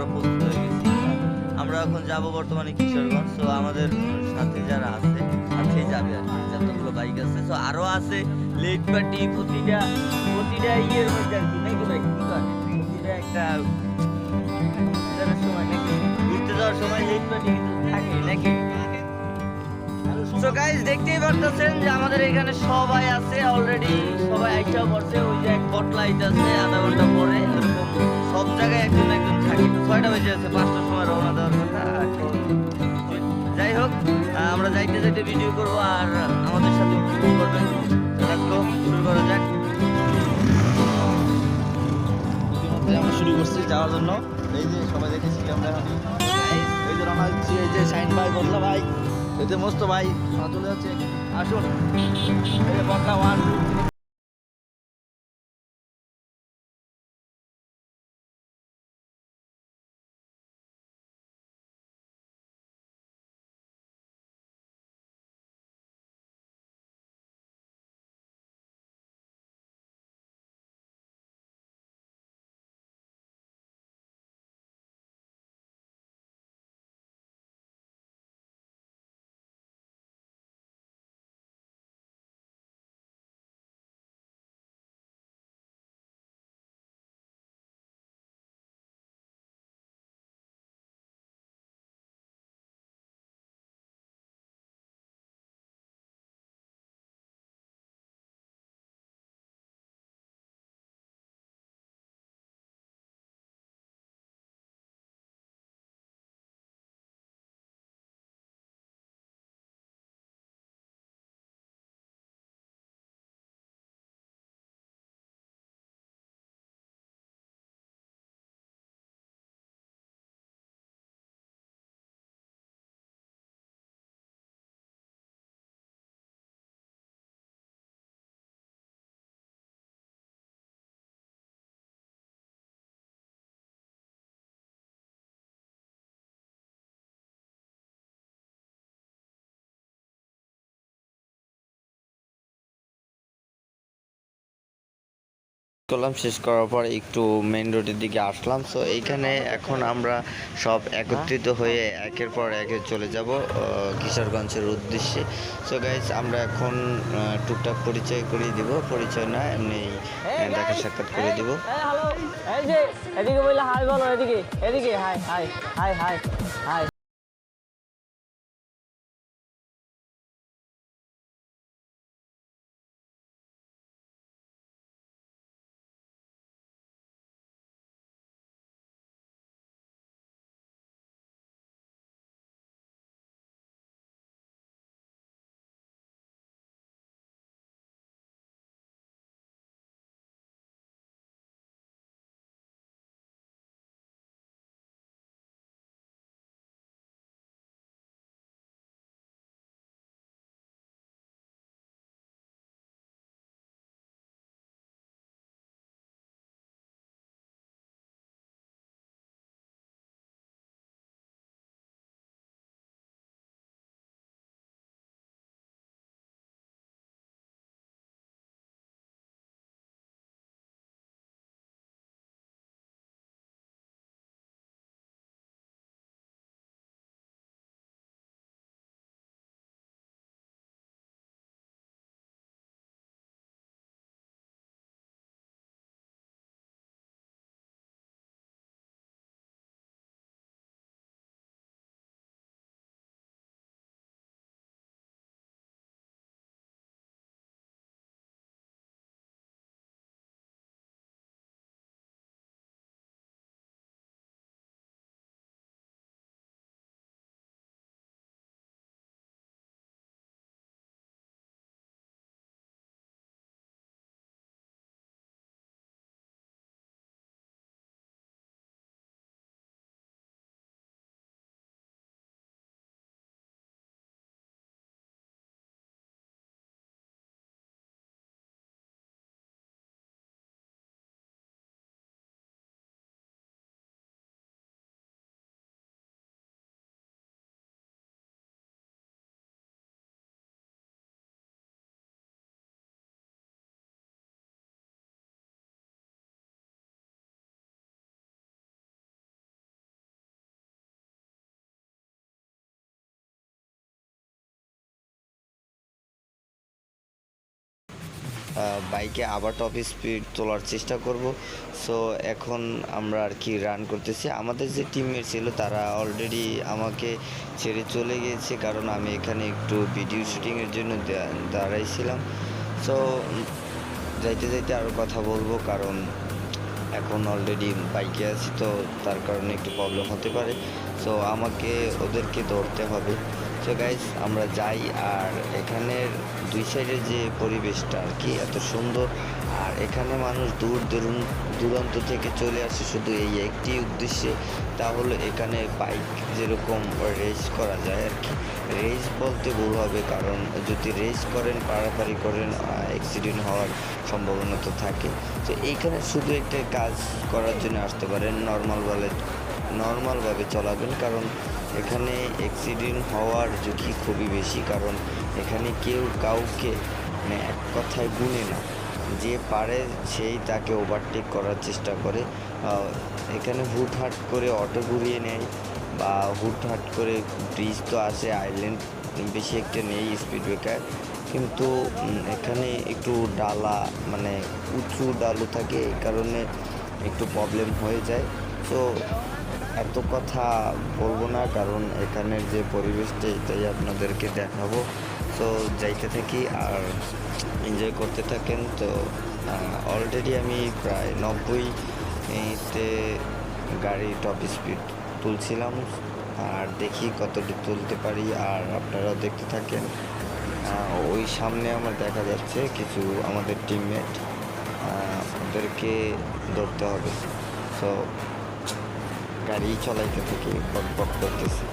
আমরা প্রস্তুত হয়ে গেছি। আমরা এখন যাব বর্তমানে কিশোরগঞ্জ। তো আমাদের সাথে যারা আছে সাথেই যাবে আর কি। যতগুলো বাইক আছে। তো আরও আছে লেট পার্টি প্রতিটা প্রতিটা ইয়ের মধ্যে আর কি। নাকি ভাই? প্রতিটা একটা সময় নাকি? ঘুরতে যাওয়ার সময় লেট পার্টি কিন্তু থাকে নাকি? গাইস দেখতেই পারতেছেন যে আমাদের এখানে সবাই আছে অলরেডি সবাই আইটাও পড়ছে, ওই যে এক লাইট আছে আধা ঘণ্টা পরে। এরকম সব জায়গায় একজন একজন থাকে। ছয়টা বেজে আছে পাঁচটার সময় রওনা দেওয়ার কথা। যাই হোক, আমরা যাইতে যাইতে ভিডিও করব আর আমাদের সাথে উপভোগ করবেন। শুরু করা যাক। আমরা শুরু করছি যাওয়ার জন্য। এই যে সবাই দেখেছি আমরা এই যে রওনা দিচ্ছি, এই যে শাইন ভাই, বদলা ভাই। যে মস্ত ভাই চলে যাচ্ছে। আসুন। বদলা ওয়ান করলাম শেষ করার পর একটু মেন রোডের দিকে আসলাম সো এইখানে এখন আমরা সব একত্রিত হয়ে একের পর একে চলে যাব কিশোরগঞ্জের উদ্দেশ্যে সো গাইজ আমরা এখন টুকটাক পরিচয় করিয়ে দিব পরিচয় না এমনি দেখা সাক্ষাৎ করে দিব এই যে এদিকে বললে হাই বলো এদিকে এদিকে hi hi hi hi hi বাইকে আবার টপ স্পিড তোলার চেষ্টা করব। সো এখন আমরা আর কি রান করতেছি। আমাদের যে টিমমেট ছিল, তারা অলরেডি আমাকে ছেড়ে চলে গিয়েছে, কারণ আমি এখানে একটু ভিডিও শুটিংয়ের জন্য দাঁড়াইছিলাম। সো যাইতে যাইতে আরও কথা বলব, কারণ এখন অলরেডি বাইকে আছি, তো তার কারণে একটু প্রবলেম হতে পারে। সো আমাকে ওদেরকে ধরতে হবে। সো গাইজ আমরা যাই আর এখানের দুই সাইডের যে পরিবেশটা আর কি, এত সুন্দর। আর এখানে মানুষ দূর দূরন, দূরান্ত থেকে চলে আসে শুধু এই একটি উদ্দেশ্যে। তা হলো এখানে বাইক যেরকম রেস করা যায় আর কি। রেস বলতে ভুল হবে কারণ যদি রেস করেন, পারাপারি করেন অ্যাক্সিডেন্ট হওয়ার সম্ভাবনা তো থাকে। তো এইখানে শুধু একটা কাজ করার জন্য আসতে পারেন নর্মালভাবে নর্মালভাবে চলাবেন। কারণ এখানে অ্যাক্সিডেন্ট হওয়ার ঝুঁকি খুবই বেশি, কারণ এখানে কেউ কাউকে মানে এক কথায় গুনে না। যে পারে সেই তাকে ওভারটেক করার চেষ্টা করে। এখানে হুটহাট করে অটো ঘুরিয়ে নেয় বা হুটহাট করে ব্রিজ তো আসে আইল্যান্ড বেশি একটা নেই স্পিড ব্রেকার কিন্তু এখানে একটু ডালা মানে উঁচু ডালু থাকে, এই কারণে একটু প্রবলেম হয়ে যায়। তো এত কথা বলব না, কারণ এখানের যে পরিবেশটা এটাই আপনাদেরকে দেখাবো। তো যাইতে থাকি আর এনজয় করতে থাকেন। তো অলরেডি আমি প্রায় নব্বই তে গাড়ি টপ স্পিড তুলছিলাম। আর দেখি কতটি তুলতে পারি, আর আপনারাও দেখতে থাকেন। ওই সামনে আমার দেখা যাচ্ছে কিছু আমাদের টিমমেট ওদেরকে ধরতে হবে। তো গাড়ি চলাইতে থাকি বক বক করতেছি।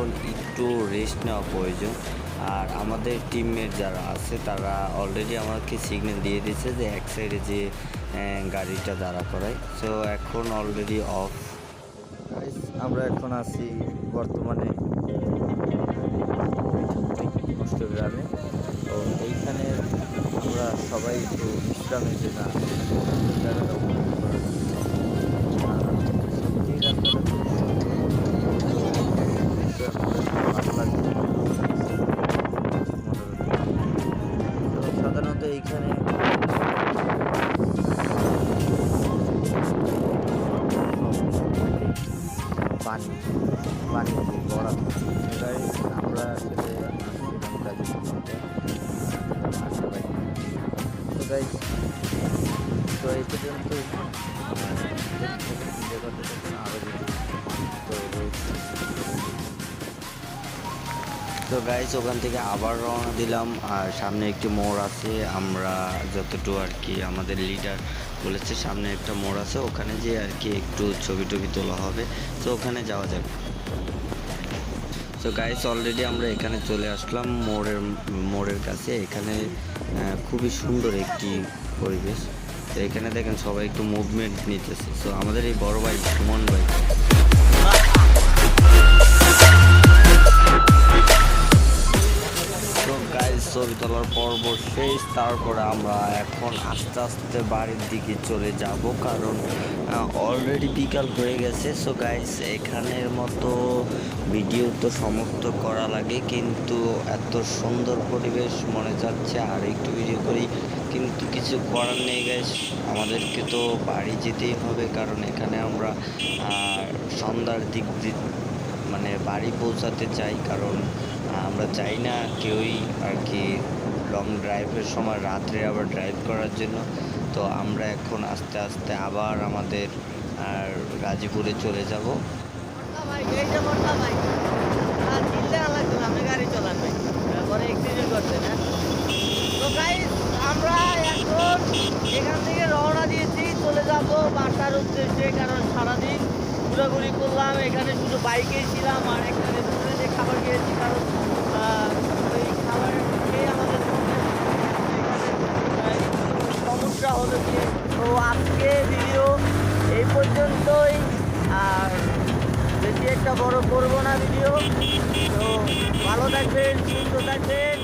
এখন একটু রেস্ট নেওয়া প্রয়োজন। আর আমাদের টিমমেট যারা আছে, তারা অলরেডি আমাকে সিগন্যাল দিয়ে দিয়েছে যে এক সাইডে যে গাড়িটা দাঁড়া করায়। সো এখন অলরেডি অফ আমরা এখন আছি বর্তমানে অষ্টগ্রামে তো এইখানে আমরা সবাই একটু বিশ্রামের জন্য। তো গাইজ ওখান থেকে আবার রওনা দিলাম। আর সামনে একটি মোড় আছে, আমরা যতটুকু আর কি আমাদের লিডার বলেছে, সামনে একটা মোড় আছে, ওখানে যে আর কি একটু ছবি টবি তোলা হবে। তো ওখানে যাওয়া যাবে তো গাইস অলরেডি আমরা এখানে চলে আসলাম মোড়ের মোড়ের কাছে। এখানে খুবই সুন্দর একটি পরিবেশ। তো এখানে দেখেন সবাই একটু মুভমেন্ট নিতেছে। তো আমাদের এই বড় ভাই, সুমন ভাই। ছবি তোলার পর্ব শেষ, তারপরে আমরা এখন আস্তে আস্তে বাড়ির দিকে চলে যাব, কারণ অলরেডি বিকাল হয়ে গেছে। সো গাইস এখানের মতো ভিডিও তো সমাপ্ত করা লাগে, কিন্তু এত সুন্দর পরিবেশ মনে যাচ্ছে, আর একটু ভিডিও করি, কিন্তু কিছু করার নেই গাইস আমাদেরকে তো বাড়ি যেতেই হবে, কারণ এখানে আমরা সন্ধ্যার দিক মানে বাড়ি পৌঁছাতে চাই, কারণ আমরা চাই না কেউই আর কি লং ড্রাইভের সময় রাত্রে আবার ড্রাইভ করার জন্য। তো আমরা এখন আস্তে আস্তে আবার আমাদের, আর গাজীপুরে চলে যাব। না গাড়ি চালান ভাই। পরে এক্সিডেন্ট করছেন হ্যাঁ? তো গাইস আমরা এখন এখান থেকে রওনা দিয়েছি, চলে যাব বাসার উদ্দেশ্যে, কারণ সারাদিন ঘোরাঘুরি করলাম, এখানে শুধু বাইকেই ছিলাম, আর এখানে দূরে যে খাবার খেয়েছি, কারণ আহ, ওই খাবার খেয়ে আমাদের এখানে, আহ, একটু সমস্যা হলো গিয়ে তো আজকে ভিডিও এই পর্যন্তই আর বেশি একটা বড় করব না ভিডিও তো ভালো থাকবেন সুস্থ থাকবেন।